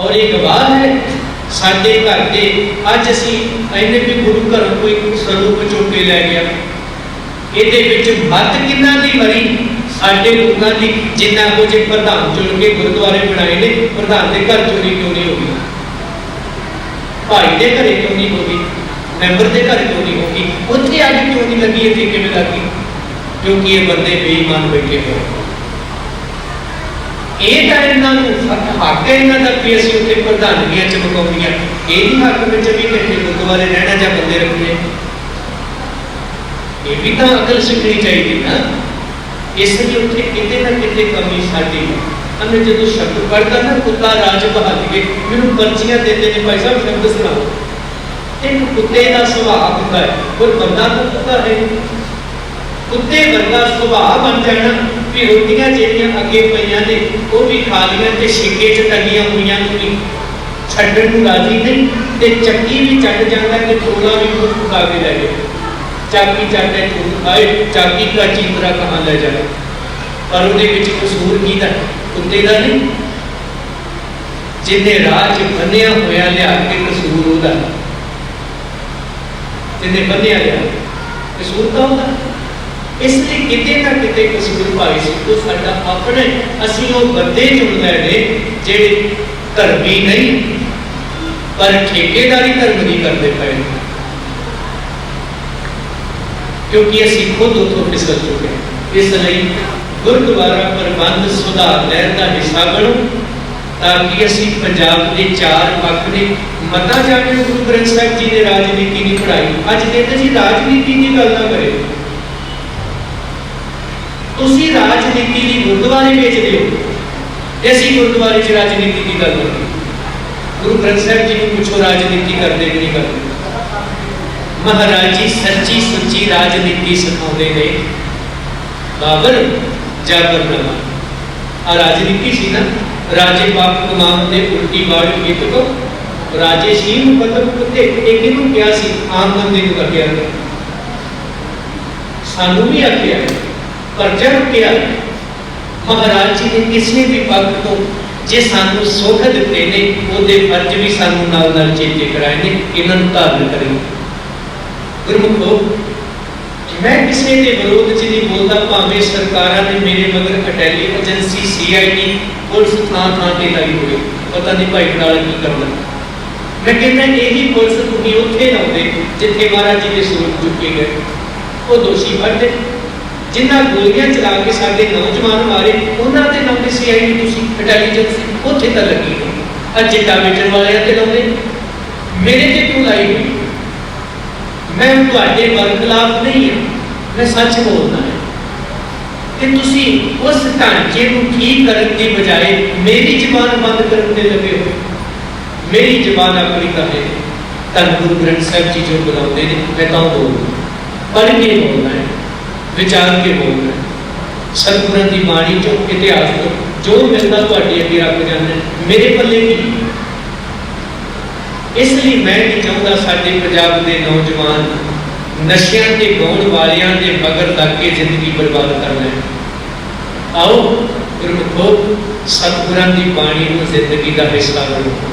ਔਰ ਇਹ ਗਵਾਹ ਹੈ ਸਾਡੇ ਘਰ ਦੇ ਅੱਜ ਅਸੀਂ ਇਹਨੇ ਵੀ ਗੁਰੂ ਘਰ ਕੋਈ ਸਰੂਪ ਚੁੱਕ ਕੇ ਲੈ ਗਿਆ ਇਹਦੇ ਵਿੱਚ ਮੱਤ ਕਿੰਨਾ ਦੀ ਵਰੀ ਸਾਡੇ ਲੋਕਾਂ ਦੀ ਜਿੰਨਾ ਕੋ ਜੇ ਪ੍ਰਧਾਨ ਚੁਣ ਕੇ ਗੁਰਦੁਆਰੇ ਬਣਾਏ ਨੇ ਪ੍ਰਧਾਨ ਦੇ ਘਰ ਚੋਰੀ ਕਿਉਂ ਨਹੀਂ ਹੋਈ ਭਾਈ ਦੇ ਘਰੇ ਕਿਉਂ ਨਹੀਂ ਹੋਈ ਮੈਂਬਰ ਦੇ ਘਰ ਕਿਉਂ ਨਹੀਂ ਹੋਈ ਉੱਥੇ ਅੱਜ ਕਿਉਂ ਨਹੀਂ ਲੱਗੀ ਇੱਥੇ ਕਿਵੇਂ ਲੱਗੀ ਕਿਉਂਕਿ ਇਹ ਬੰਦੇ ਬੇਈਮਾਨ ਬੈਠੇ ਹੋਏ ਇਹ ਤਾਂ ਇਹਨਾਂ ਨੂੰ ਹੱਕ- ਹੈ ਇਹਨਾਂ ਦਾ ਵੀ ਅਸੀਂ ਉੱਥੇ ਪ੍ਰਧਾਨਗੀਆਂ ਚਮਕਾਉਣੀਆਂ ਇਹ ਨਹੀਂ ਹੱਕ ਵਿੱਚ ਵੀ ਘੰਟੇ ਗੁਰਦੁਆਰੇ ਰਹਿਣਾ ਜਾਂ ਬੰਦੇ ਰੱਖਣੇ। ਇਹ ਵੀ ਤਾਂ ਅਕਲ ਸਿੱਖਣੀ ਚਾਹੀਦੀ ਨਾ। ਇਸ ਲਈ ਉੱਥੇ ਕਿਤੇ ਨਾ ਕਿਤੇ ਕਮੀ ਸਾਡੀ ਹੈ। ਜਦੋਂ ਸ਼ਬਦ ਪੜਦਾ ਨਾ ਕੁੱਤਾ ਰਾਜ ਬਹਾਲੀਏ ਮੈਨੂੰ ਪਰਚੀਆਂ ਦਿੰਦੇ ਨੇ ਭਾਈ ਸਾਹਿਬ ਸ਼ਬਦ ਸੁਣਾਓ ਇੱਕ ਕੁੱਤੇ ਦਾ ਸੁਭਾਅ ਹੁੰਦਾ ਹੈ। ਕੋਈ ਬੰਦਾ ਕੁੱਤਾ ਹੈ। ਕੁੱਤੇ ਵਰਗਾ ਸੁਭਾਅ ਬਣ ਜਾਣਾ। ਵੀ ਰੋਟੀਆਂ ਜਿਹੜੀਆਂ ਅੱਗੇ ਪਈਆਂ ਨੇ, ਉਹ ਵੀ ਖਾ ਲੀਆਂ ਤੇ ਛਿੱਕੇ 'ਚ ਟੰਗੀਆਂ ਹੋਈਆਂ ਨੂੰ। ਵੀ ਛੱਡਣ ਨੂੰ ਰਾਜ਼ੀ ਨਹੀਂ ਤੇ ਚੱਕੀ ਵੀ ਚੱਟ ਜਾਂਦਾ ਕਿ ਟੋਲਾ ਵੀ ਉਹ ਖਾ ਕੇ ਲੈ ਗਿਆ ਚਾਕੀ ਚਾਟੇ ਤੋਂ ਆਏ, ਚਾਕੀ ਦਾ ਚੀਤਰਾ ਕਹਾਂ ਲੈ ਜਾਏ ਪਰ ਉਹਦੇ ਵਿੱਚ ਕਸੂਰ ਕਿਹਦਾ ਹੈ? ਕੁੱਤੇ ਦਾ ਨਹੀਂ। ਜਿਹਨੇ ਰਾਜ ਬੰਨਿਆ ਹੋਇਆ ਲਿਆ ਕੇ ਕਸੂਰ ਉਹਦਾ। ਜਿਹਨੇ ਬੰਨਿਆ ਲਿਆ, ਕਸੂਰ ਤਾਂ ਉਹਦਾ। ਇਸ ਲਈ ਕਿਤੇ ਨਾ ਕਿਤੇ ਕਸੂਰ ਭਾਈ ਸਿੱਧੂ ਸਾਡਾ ਆਪਣੇ ਅਸੀਂ ਉਹ ਬੰਦੇ ਚੁਣ ਲਏ ਨੇ ਜਿਹੜੇ ਧਰਮੀ ਨਹੀਂ ਪਰ ਠੇਕੇਦਾਰੀ ਧਰਮ ਦੀ ਕਰਦੇ ਪਏ ਨੇ ਕਿਉਂਕਿ ਅਸੀਂ ਖੁਦ ਉਥੋਂ ਫਿਸਲ ਚੁੱਕੇ ਹਾਂ। ਇਸ ਲਈ ਗੁਰਦੁਆਰਾ ਪ੍ਰਬੰਧ ਸੁਧਾਰ ਲਹਿਰ ਦਾ ਹਿੱਸਾ ਬਣੋ ਤਾਂ ਕਿ ਅਸੀਂ ਪੰਜਾਬ ਦੇ ਚਾਰ ਪੱਖ ਨੇ ਮਤਾ ਜਾਣੇ ਗੁਰੂ ਗ੍ਰੰਥ ਸਾਹਿਬ ਜੀ ਨੇ ਰਾਜਨੀਤੀ ਦੀ ਪੜ੍ਹਾਈ ਅੱਜ ਕਹਿੰਦੇ ਜੀ ਰਾਜਨੀਤੀ ਦੀ ਗੱਲ ਨਾ ਕਰੇ ਤੁਸੀਂ ਰਾਜਨੀਤੀ ਦੀ ਗੁਰਦੁਆਰੇ ਵੇਚਦੇ ਹੋ ਤੇ ਅਸੀਂ ਗੁਰਦੁਆਰੇ 'ਚ ਰਾਜਨੀਤੀ ਦੀ ਗੱਲ ਕਰਦੇ ਗੁਰੂ ਗ੍ਰੰਥ ਸਾਹਿਬ ਜੀ ਨੂੰ ਪੁੱਛੋ ਰਾਜਨੀਤੀ ਕਰਦੇ ਕਿ ਨਹੀਂ ਕਰਦੇ ਮਹਾਰਾਜ ਜੀ ਸੱਚੀ ਸੁੱਚੀ ਰਾਜਨੀਤੀ ਸਿਖਾਉਂਦੇ ਨੇ ਬਾਬਰ ਜਾਬਰਨਾਮਾ ਆ ਰਾਜਨੀਤੀ ਸੀ ਨਾ ਰਾਜੇ ਬਾਪ ਕਮਾਮ ਦੇ ਉਲਟੀ ਬਾੜ ਕੀਤ ਕੋ ਰਾਜੇ ਸ਼ੀਮ ਮਤਲਬ ਕੁੱਤੇ ਇੱਕ ਨੂੰ ਕਿਹਾ ਸੀ ਆਮ ਬੰਦੇ ਨੂੰ ਆਖਿਆ ਸਾਨੂੰ ਵੀ ਆਖਿਆ ਪਰ ਜਦ ਕਿਹਾ, ਮਹਾਰਾਜ ਜੀ ਨੇ ਕਿਸੇ ਵੀ ਪੱਖ ਤੋਂ, ਜੇ ਸਾਨੂੰ ਸੁੱਖ ਦਿੱਤੇ ਨੇ, ਉਹਦੇ ਫਰਜ਼ ਵੀ ਸਾਨੂੰ ਨਾਲ ਨਾਲ ਚੇਤੇ ਕਰਾਏ ਨੇ, ਇਹਨਾਂ ਨੂੰ ਧਾਰਨ ਕਰੀਏ। ਗੁਰਮੁਖੋ, ਮੈਂ ਕਿਸੇ ਦੇ ਵਿਰੋਧ 'ਚ ਨਹੀਂ ਬੋਲਦਾ, ਭਾਵੇਂ ਸਰਕਾਰਾਂ ਨੇ ਮੇਰੇ ਮਗਰ ਅਟੈਲੀ ਏਜੰਸੀ ਸੀਆਈਡੀ ਪੁਲਿਸ ਥਾਂ ਥਾਂ ਤੇ ਲਾਈ ਹੋਈ ਪਤਾ ਨਹੀਂ ਭਾਈ ਨਾਲ ਕੀ ਕਰਨਾ ਮੈਂ ਕਹਿੰਦਾ, ਇਹੀ ਪੁਲਿਸ ਤੁਸੀਂ ਉੱਥੇ ਲਾਉਂਦੇ, ਜਿੱਥੇ ਮਹਾਰਾਜ ਜੀ ਦੇ ਸਰੂਪ ਚੁੱਕੇ ਗਏ। ਉਹ ਦੋਸ਼ੀ ਫੜਦੇ ਜਿਨ੍ਹਾਂ ਗੋਲੀਆਂ ਚਲਾ ਕੇ ਸਾਡੇ ਨੌਜਵਾਨ ਮਾਰੇ ਉਹਨਾਂ ਦੇ ਨਾਮ ਤੇ ਸੀਆਈਡੀ ਤੁਸੀਂ ਇੰਟੈਲੀਜੈਂਸ ਉੱਥੇ ਤਾਂ ਲੱਗੀ ਹੋਈ ਅੱਜ ਜਿੱਟਾ ਵੇਚਣ ਵਾਲਿਆਂ ਤੇ ਲਾਉਂਦੇ ਮੇਰੇ ਤੇ ਕਿਉਂ ਲਾਈ ਹੋਈ ਮੈਂ ਤੁਹਾਡੇ ਵਰਖਲਾਫ ਨਹੀਂ ਹਾਂ ਮੈਂ ਸੱਚ ਬੋਲਦਾ ਹਾਂ ਕਿ ਤੁਸੀਂ ਉਸ ਢਾਂਚੇ ਨੂੰ ਠੀਕ ਕਰਨ ਦੀ ਬਜਾਏ ਮੇਰੀ ਜ਼ਬਾਨ ਬੰਦ ਕਰਨ ਦੇ ਲੱਗੇ ਹੋ ਮੇਰੀ ਜ਼ਬਾਨ ਆਪਣੀ ਕਰੇ ਤਾਂ ਗੁਰੂ ਗ੍ਰੰਥ ਸਾਹਿਬ ਜੀ ਜੋ ਬੁਲਾਉਂਦੇ ਨੇ ਮੈਂ ਤਾਂ ਬੋਲਦਾ ਪੜ੍ਹ ਕੇ ਬੋਲਣਾ ਹੈ ਵਿਚਾਰ ਕੇ ਬੋਲਣਾ ਹੈ ਸਤਿਗੁਰਾਂ ਦੀ ਬਾਣੀ ਚੋਂ ਇਤਿਹਾਸ ਤੋਂ ਜੋ ਮਿਲਦਾ ਤੁਹਾਡੇ ਅੱਗੇ ਰੱਖ ਜਾਂਦੇ ਮੇਰੇ ਪੱਲੇ ਕੀ ਇਸ ਲਈ ਮੈਂ ਨਹੀਂ ਚਾਹੁੰਦਾ ਸਾਡੇ ਪੰਜਾਬ ਦੇ ਨੌਜਵਾਨ ਨਸ਼ਿਆਂ ਦੇ ਗਾਉਣ ਵਾਲਿਆਂ ਦੇ ਮਗਰ ਲੱਗ ਕੇ ਜ਼ਿੰਦਗੀ ਬਰਬਾਦ ਕਰ ਲੈਣ ਆਓ ਗੁਰਮੁਖੋ ਸਤਿਗੁਰਾਂ ਦੀ ਬਾਣੀ ਨੂੰ ਜ਼ਿੰਦਗੀ ਦਾ ਹਿੱਸਾ ਬਣਾਓ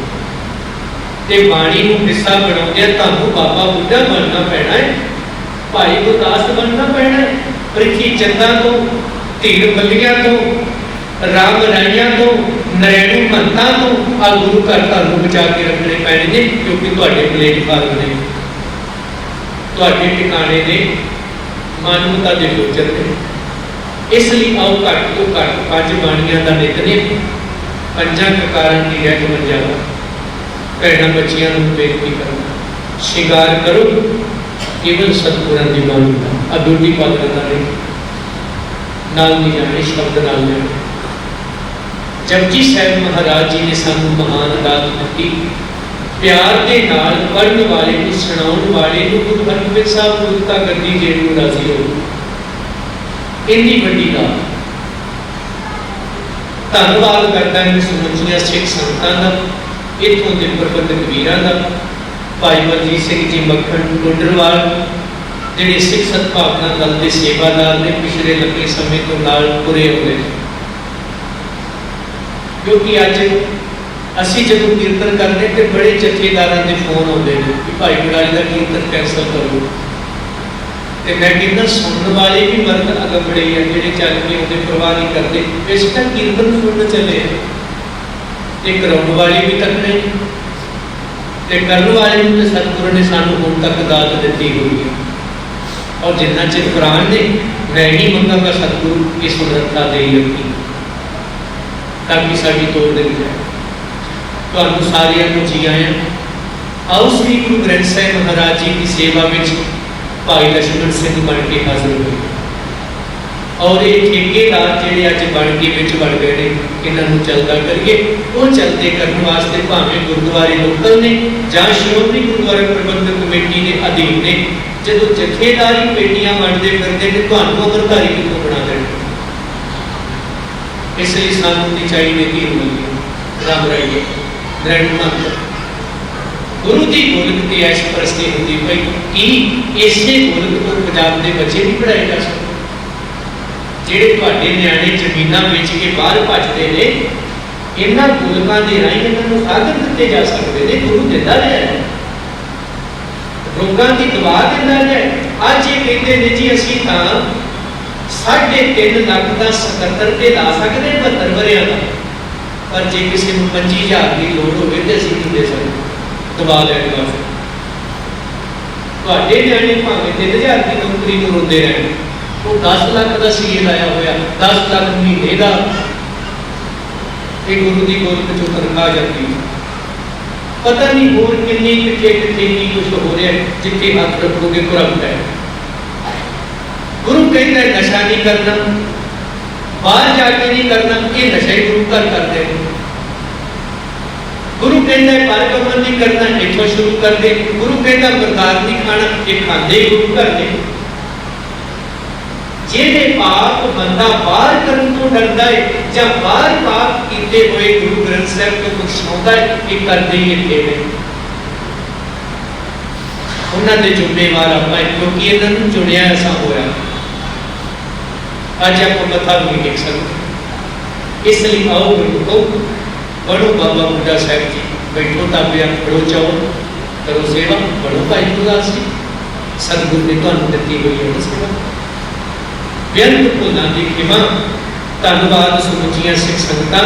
ਤੇ ਬਾਣੀ ਨੂੰ ਹਿੱਸਾ ਬਣਾਉਂਦੇ ਤੁਹਾਨੂੰ ਬਾਬਾ ਬੁੱਢਾ ਬਣਨਾ ਪੈਣਾ ਹੈ ਭਾਈ ਗੁਰਦਾਸ ਬਣਨਾ ਪੈਣਾ ਹੈ ਪ੍ਰਿਥੀ ਚੰਦਾਂ ਤੋਂ, ਧੀਰ ਬੱਲੀਆਂ ਤੋਂ, ਰਾਮ ਰਾਈਆਂ ਤੋਂ ਨਰੈਣੂ ਮੰਤਾਂ ਤੋਂ ਆ ਗੁਰੂ ਘਰ ਤੁਹਾਨੂੰ ਬਚਾ ਕੇ ਰੱਖਣੇ ਪੈਣੇ ਨੇ, ਕਿਉਂਕਿ ਤੁਹਾਡੇ ਪਲੇਟਫਾਰਮ ਨੇ। ਤੁਹਾਡੇ ਟਿਕਾਣੇ ਨੇ, ਮਾਨਵਤਾ ਦੇ ਗੋਚਰ ਨੇ। ਇਸ ਲਈ ਆਓ ਘੱਟ ਤੋਂ ਘੱਟ ਪੰਜ ਬਾਣੀਆਂ ਦਾ ਨਿਤਨੇਮ ਪੰਜਾਂ ਕਕਾਰਾਂ ਦੀ ਰਹਿਤ ਮੰਜਾਵਾ ਭੈਣਾਂ ਬੱਚੀਆਂ ਨੂੰ ਬੇਨਤੀ ਕਰਨਾ ਸ਼ਿੰਗਾਰ ਕਰੋ। ਕੇਵਲ ਸਤਿਗੁਰਾਂ ਦੀ ਬਾਣੀ ਦਾ ਆ ਡੋਡੀ ਪਾਤਰ ਦਾ ਨਹੀਂ। ਨਾਲ ਨਹੀਂ ਜਾਣੇ ਸ਼ਬਦ ਨਾਲ ਜਾਣੇ ਜਪਜੀ ਸਾਹਿਬ ਮਹਾਰਾਜ ਜੀ ਨੇ ਸਾਨੂੰ ਮਹਾਨ ਦਾਤ ਦਿੱਤੀ। ਪਿਆਰ ਦੇ ਨਾਲ ਪੜਨ ਵਾਲੇ ਨੂੰ, ਸੁਣਾਉਣ ਵਾਲੇ ਨੂੰ ਗੁਰੂ ਹਰਗੋਬਿੰਦ ਸਾਹਿਬ ਨੂੰ ਦਿੱਤਾ ਗੱਦੀ ਜੇ ਨੂੰ ਰਾਜ਼ੀ ਹੋ। ਇੰਨੀ ਵੱਡੀ ਦਾਤ ਧੰਨਵਾਦ ਕਰਦਾ ਹਾਂ ਸਮੁੱਚੀਆਂ ਸਿੱਖ ਸੰਗਤਾਂ ਦਾ, ਇਥੋਂ ਦੇ ਪ੍ਰਬੰਧਕ ਵੀਰਾਂ ਦਾ। ਭਾਈ ਬਲਜੀਤ ਸਿੰਘ ਜੀ ਮੱਖਣ ਗੁੰਡਰਵਾਲ, ਜਿਹੜੇ ਸਿੱਖ ਸਤਿਭਾਵਨਾ ਦਲ ਦੇ ਸੇਵਾਦਾਰ ਨੇ, ਪਿਛਲੇ ਲੰਬੇ ਸਮੇਂ ਤੋਂ ਨਾਲ ਪੂਰੇ ਹੋ ਕਿਉਂਕਿ ਅੱਜ ਅਸੀਂ ਜਦੋਂ ਕੀਰਤਨ ਕਰਦੇ ਤੇ ਬੜੇ ਜਥੇਦਾਰਾਂ ਦੇ ਫੋਨ ਆਉਂਦੇ ਨੇ ਕਿ ਭਾਈ ਬੜਾਲੀ ਦਾ ਕੀਰਤਨ ਕੈਂਸਲ ਕਰੋ। ਤੇ ਮੈਂ ਕਹਿੰਦਾ, ਸੁਣਨ ਵਾਲੇ ਵੀ ਮਰਦ ਅਗਬੜੇ ਆ, ਜਿਹੜੇ ਚੱਲ ਕੇ ਉਹਦੇ ਪ੍ਰਵਾਹ ਨਹੀਂ ਕਰਦੇ। ਇਸ ਤਾਂ ਕੀਰਤਨ ਸੁਣਨ ਚੱਲੇ ਆ। ਤੇ ਕਰਾਉਣ ਵਾਲੇ ਵੀ ਤੱਕੜੇ ਤੇ ਕਰਨ ਵਾਲੇ ਨੂੰ ਸਤਿਗੁਰੂ ਨੇ ਸਾਨੂੰ ਹੁਣ ਤੱਕ ਦਾਤ ਦਿੱਤੀ ਹੋਈ ਹੈ। ਔਰ ਜਿੰਨਾ ਚਿਰ ਕੁਰਾਨ ਨੇ ਮੈਂ ਹੀ ਮੰਗਾਂਗਾ ਸਤਿਗੁਰੂ ਇਸ ਸੁਧਰਤਾ ਦੇ ਰੱਖੀ ਤਾਂ ਕਿ ਸਾਡੀ ਤੋੜ ਦੇ ਵਿੱਚ ਤੁਹਾਨੂੰ ਸਾਰਿਆਂ ਨੂੰ ਜੀ ਆਇਆਂ। ਆਓ ਸ੍ਰੀ ਗੁਰੂ ਗ੍ਰੰਥ ਸਾਹਿਬ ਮਹਾਰਾਜ ਜੀ ਦੀ ਸੇਵਾ ਵਿੱਚ ਭਾਈ ਲਛਮਣ ਸਿੰਘ ਬਣ ਕੇ ਹਾਜ਼ਰ ਹੋਏ। ਔਰ ਇਹ ਠੇਕੇਦਾਰ ਜਿਹੜੇ ਅੱਜ ਬਣ ਕੇ ਵਿੱਚ ਵੜ ਗਏ ਨੇ ਇਹਨਾਂ ਨੂੰ ਚੱਲਦਾ ਕਰੀਏ ਉਹ ਚੱਲਦੇ ਕਰਨ ਵਾਸਤੇ ਭਾਵੇਂ ਗੁਰਦੁਆਰੇ ਲੋਕਲ ਨੇ ਜਾਂ ਸ਼੍ਰੋਮਣੀ ਗੁਰਦੁਆਰਾ ਪ੍ਰਬੰਧਕ ਕਮੇਟੀ ਦੇ ਅਧੀਨ ਨੇ ਜਦੋਂ ਜਥੇਦਾਰੀ ਪੇਟੀਆਂ ਵੰਡਦੇ ਫਿਰਦੇ ਨੇ ਤੁਹਾਨੂੰ ਅਮਰਧਾਰੀ ਕਿੱਥੋਂ ਬਣਾ ਦੇਣ ਇਸ ਲਈ ਸਾਨੂੰ ਦੀ ਚਾਹੀਦੀ ਕੀ ਹੋਣੀ ਰਾਮ ਰਾਈਏ ਦ੍ਰਿੜ ਮੰਤ ਗੁਰੂ ਦੀ ਗੋਲਕ ਦੀ ਐਸ਼ ਪ੍ਰਸਤੀ ਹੁੰਦੀ ਪਈ ਕੀ ਇਸੇ ਗੋਲਕ ਤੋਂ ਪੰਜਾਬ ਦੇ ਬੱਚੇ ਨਹੀਂ ਪੜਾਏ ਜਾ ਸਕਦੇ ਜਿਹੜੇ ਤੁਹਾਡੇ ਨਿਆਣੇ ਜ਼ਮੀਨਾਂ ਵੇਚ ਕੇ ਬਾਹਰ ਭੱਜਦੇ ਨੇ, ਇਹਨਾਂ ਗੋਲਕਾਂ ਦੇ ਰਾਹੀਂ ਇਹਨਾਂ ਨੂੰ ਸਾਧਨ ਦਿੱਤੇ ਜਾ ਸਕਦੇ ਨੇ, ਗੁਰੂ ਦਿੰਦਾ ਰਿਹਾ ਹੈ। ਰੋਗਾਂ ਦੀ ਦਵਾ ਦਿੰਦਾ ਰਿਹਾ ਹੈ। ਅੱਜ ਇਹ ਕਹਿੰਦੇ ਨੇ ਜੀ, ਅਸੀਂ ਤਾਂ ਸਾਢੇ ਤਿੰਨ ਲੱਖ ਦਾ 77 ਤੇ ਲਾ ਸਕਦੇ ਹਾਂ 72 ਵਰਿਆਂ ਦਾ। ਪਰ ਜੇ ਕਿਸੇ ਨੂੰ 25000 ਦੀ ਲੋੜ ਹੋਵੇ ਤੇ ਅਸੀਂ ਨਹੀਂ ਦੇ ਸਕਦੇ। ਦਵਾ ਲੈਣ ਵਾਸਤੇ। ਤੁਹਾਡੇ ਨਿਆਣੇ ਭਾਵੇਂ 3000 ਦੀ ਨੌਕਰੀ ਨੂੰ ਰੋਂਦੇ ਰਹਿਣ। 10 ਲੱਖ ਦਾ ਸੀਏ ਲਾਇਆ ਹੋਇਆ 10 ਲੱਖ ਮਹੀਨੇ ਦਾ ਇਹ ਗੁਰੂ ਦੀ ਗੋਦ ਵਿੱਚੋਂ ਤਨਖਾਹ ਜਾਂਦੀ ਹੈ ਪਤਾ ਨਹੀਂ ਹੋਰ ਕਿੰਨੀ ਕਿੱਥੇ ਕਿੱਥੇ ਕੀ ਕੁਝ ਹੋ ਰਿਹਾ ਹੈ, ਜਿੱਥੇ ਹੱਥ ਰੱਖੋਗੇ ਤੁਰੰਤ ਹੈ ਗੁਰੂ ਕਹਿੰਦਾ ਹੈ, ਨਸ਼ਾ ਨਹੀਂ ਕਰਨਾ ਬਾਹਰ ਜਾ ਕੇ ਨਹੀਂ ਕਰਨਾ ਇਹ ਨਸ਼ਾ ਹੀ ਗੁਰੂ ਘਰ ਕਰਦੇ ਨੇ ਗੁਰੂ ਕਹਿੰਦਾ ਹੈ, ਪਰਗਮਨ ਨਹੀਂ ਕਰਨਾ ਇੱਥੋਂ ਸ਼ੁਰੂ ਕਰਦੇ ਗੁਰੂ ਕਹਿੰਦਾ ਪ੍ਰਸਾਦ ਨਹੀਂ ਖਾਣਾ ਇਹ ਖਾਂਦੇ ਹੀ ਗੁਰੂ ਘਰ ਨੇ ਜਿਹੜੇ ਪਾਪ ਬੰਦਾ ਬਾਹਰ ਕਰਨ ਤੋਂ ਡਰਦਾ ਹੈ ਜਾਂ ਬਾਹਰ ਪਾਪ ਕੀਤੇ ਹੋਏ ਗੁਰੂ ਗ੍ਰੰਥ ਸਾਹਿਬ ਤੋਂ ਬਖਸ਼ਾਉਂਦਾ ਹੈ, ਇਹ ਕਰਦੇ ਹੀ ਇੱਥੇ ਨੇ। ਉਹਨਾਂ ਦੇ ਜ਼ਿੰਮੇਵਾਰ ਆਪਾਂ ਕਿਉਂਕਿ ਇਹਨਾਂ ਨੂੰ ਚੁਣਿਆ ਐਸਾ ਹੋਇਆ। ਅੱਜ ਆਪਾਂ ਮੱਥਾ ਵੀ ਨਹੀਂ ਸਕਦੇ। ਇਸ ਲਈ ਆਓ ਗੁਰੂ ਬੜੋ ਬਾਬਾ ਬੁੱਢਾ ਸਾਹਿਬ ਜੀ, ਬੈਠੋ ਤਾਬਿਆ ਖੜੋ ਚਾਓ, ਕਰੋ ਸੇਵਾ ਬੜੋ ਭਾਈ ਗੁਰਦਾਸ ਜੀ। ਸਤਿਗੁਰ ਨੇ ਤੁਹਾਨੂੰ ਦਿੱਤੀ ਹੋਈ ਹੈ ਸੇਵਾ ਬੇਅੰਤ ਭੁੱਲਾਂ ਦੀ ਖਿਮਾ ਧੰਨਵਾਦ ਸਮੁੱਚੀਆਂ ਸਿੱਖ ਸੰਗਤਾਂ